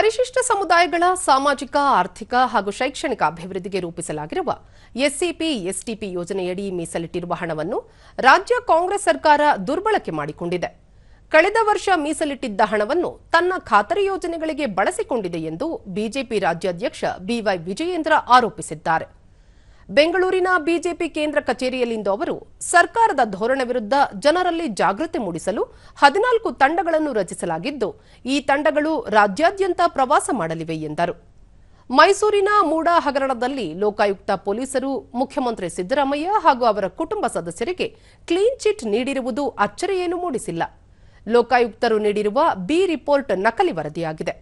ಪರಿಶಿಷ್ಟ ಸಮುದಾಯಗಳ ಸಾಮಾಜಿಕ, ಆರ್ಥಿಕ ಹಾಗೂ ಶೈಕ್ಷಣಿಕ ಅಭಿವೃದ್ಧಿಗೆ ರೂಪಿಸಲಾಗಿರುವ ಎಸ್ಸಿಪಿ, ಎಸ್ಟಿಪಿ ಯೋಜನೆಯಡಿ ಮೀಸಲಿಟ್ಟಿರುವ ಹಣವನ್ನು ರಾಜ್ಯ ಕಾಂಗ್ರೆಸ್ ಸರ್ಕಾರ ದುರ್ಬಳಕೆ ಮಾಡಿಕೊಂಡಿದೆ. ಕಳೆದ ವರ್ಷ ಮೀಸಲಿಟ್ಟಿದ್ದ ಹಣವನ್ನು ತನ್ನ ಖಾತರಿ ಯೋಜನೆಗಳಿಗೆ ಬಳಸಿಕೊಂಡಿದೆ ಎಂದು ಬಿಜೆಪಿ ರಾಜ್ಯಾಧ್ಯಕ್ಷ ಬಿವೈ ವಿಜಯೇಂದ್ರ ಆರೋಪಿಸಿದ್ದಾರೆ. ಬೆಂಗಳೂರಿನ ಬಿಜೆಪಿ ಕೇಂದ್ರ ಕಚೇರಿಯಲ್ಲಿಂದು ಅವರು ಸರ್ಕಾರದ ಧೋರಣೆ ವಿರುದ್ಧ ಜನರಲ್ಲಿ ಜಾಗೃತಿ ಮೂಡಿಸಲು ಹದಿನಾಲ್ಕು ತಂಡಗಳನ್ನು ರಚಿಸಲಾಗಿದ್ದು, ಈ ತಂಡಗಳು ರಾಜ್ಯಾದ್ಯಂತ ಪ್ರವಾಸ ಮಾಡಲಿವೆ ಎಂದರು. ಮೈಸೂರಿನ ಮೂಡಾ ಹಗರಣದಲ್ಲಿ ಲೋಕಾಯುಕ್ತ ಪೊಲೀಸರು, ಮುಖ್ಯಮಂತ್ರಿ ಸಿದ್ದರಾಮಯ್ಯ ಹಾಗೂ ಅವರ ಕುಟುಂಬ ಸದಸ್ಯರಿಗೆ ಕ್ಲೀನ್ ಚಿಟ್ ನೀಡಿರುವುದು ಅಚ್ಚರಿಯೇನು ಮೂಡಿಸಿಲ್ಲ. ಲೋಕಾಯುಕ್ತರು ನೀಡಿರುವ ಬಿ ರಿಪೋರ್ಟ್ ನಕಲಿ ವರದಿಯಾಗಿದೆ.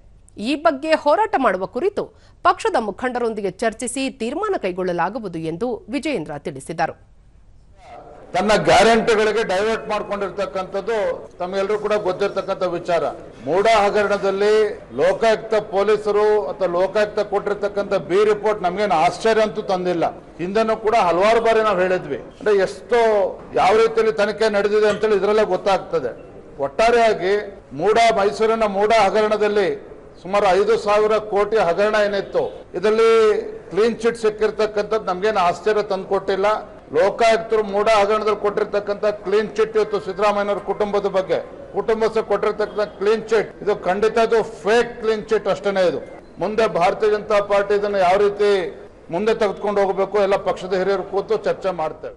ಈ ಬಗ್ಗೆ ಹೋರಾಟ ಮಾಡುವ ಕುರಿತು ಪಕ್ಷದ ಮುಖಂಡರೊಂದಿಗೆ ಚರ್ಚಿಸಿ ತೀರ್ಮಾನ ಕೈಗೊಳ್ಳಲಾಗುವುದು ಎಂದು ವಿಜಯೇಂದ್ರ ತಿಳಿಸಿದರು. ತನ್ನ ಗ್ಯಾರಂಟಿಗಳಿಗೆ ಡೈವರ್ಟ್ ಮಾಡ್ಕೊಂಡಿರ್ತಕ್ಕಂಥದ್ದು ತಮಗೆಲ್ಲರೂ ಕೂಡ ಗೊತ್ತಿರ್ತಕ್ಕಂಥ ವಿಚಾರ. ಮೂಡ ಹಗರಣದಲ್ಲಿ ಲೋಕಾಯುಕ್ತ ಪೊಲೀಸರು ಅಥವಾ ಲೋಕಾಯುಕ್ತ ಕೊಟ್ಟಿರ್ತಕ್ಕಂಥ ಬಿ ರಿಪೋರ್ಟ್ ನಮಗೇನು ಆಶ್ಚರ್ಯ ಅಂತೂ ತಂದಿಲ್ಲ. ಹಿಂದೆನೂ ಕೂಡ ಹಲವಾರು ಬಾರಿ ನಾವು ಹೇಳಿದ್ವಿ. ಅಂದ್ರೆ ಎಷ್ಟೋ ಯಾವ ರೀತಿಯಲ್ಲಿ ತನಿಖೆ ನಡೆದಿದೆ ಅಂತೇಳಿ ಇದರಲ್ಲೇ ಗೊತ್ತಾಗ್ತದೆ. ಒಟ್ಟಾರೆಯಾಗಿ ಮೂಡ ಮೈಸೂರಿನ ಮೂಡ ಹಗರಣದಲ್ಲಿ ಸುಮಾರು ಐದು ಸಾವಿರ ಕೋಟಿ ಹಗರಣ ಏನಿತ್ತು, ಇದರಲ್ಲಿ ಕ್ಲೀನ್ ಚಿಟ್ ಸಿಕ್ಕಿರ್ತಕ್ಕಂಥದ್ದು ನಮ್ಗೇನು ಆಶ್ಚರ್ಯ ತಂದುಕೊಟ್ಟಿಲ್ಲ. ಲೋಕಾಯುಕ್ತರು ಮೂಡ ಹಗರಣದಲ್ಲಿ ಕೊಟ್ಟಿರ್ತಕ್ಕಂಥ ಕ್ಲೀನ್ ಚಿಟ್ ಇವತ್ತು ಸಿದ್ದರಾಮಯ್ಯನವರ ಕುಟುಂಬದ ಬಗ್ಗೆ ಕುಟುಂಬಸ್ಥ ಕೊಟ್ಟಿರ್ತಕ್ಕಂಥ ಕ್ಲೀನ್ ಚಿಟ್ ಇದು ಖಂಡಿತ ಇದು ಫೇಕ್ ಕ್ಲೀನ್ ಚಿಟ್ ಅಷ್ಟೇ ಇದು. ಮುಂದೆ ಭಾರತೀಯ ಜನತಾ ಪಾರ್ಟಿ ಇದನ್ನು ಯಾವ ರೀತಿ ಮುಂದೆ ತೆಗೆದುಕೊಂಡು ಹೋಗಬೇಕು ಎಲ್ಲ ಪಕ್ಷದ ಹಿರಿಯರು ಕೂತು ಚರ್ಚೆ ಮಾಡ್ತೇವೆ.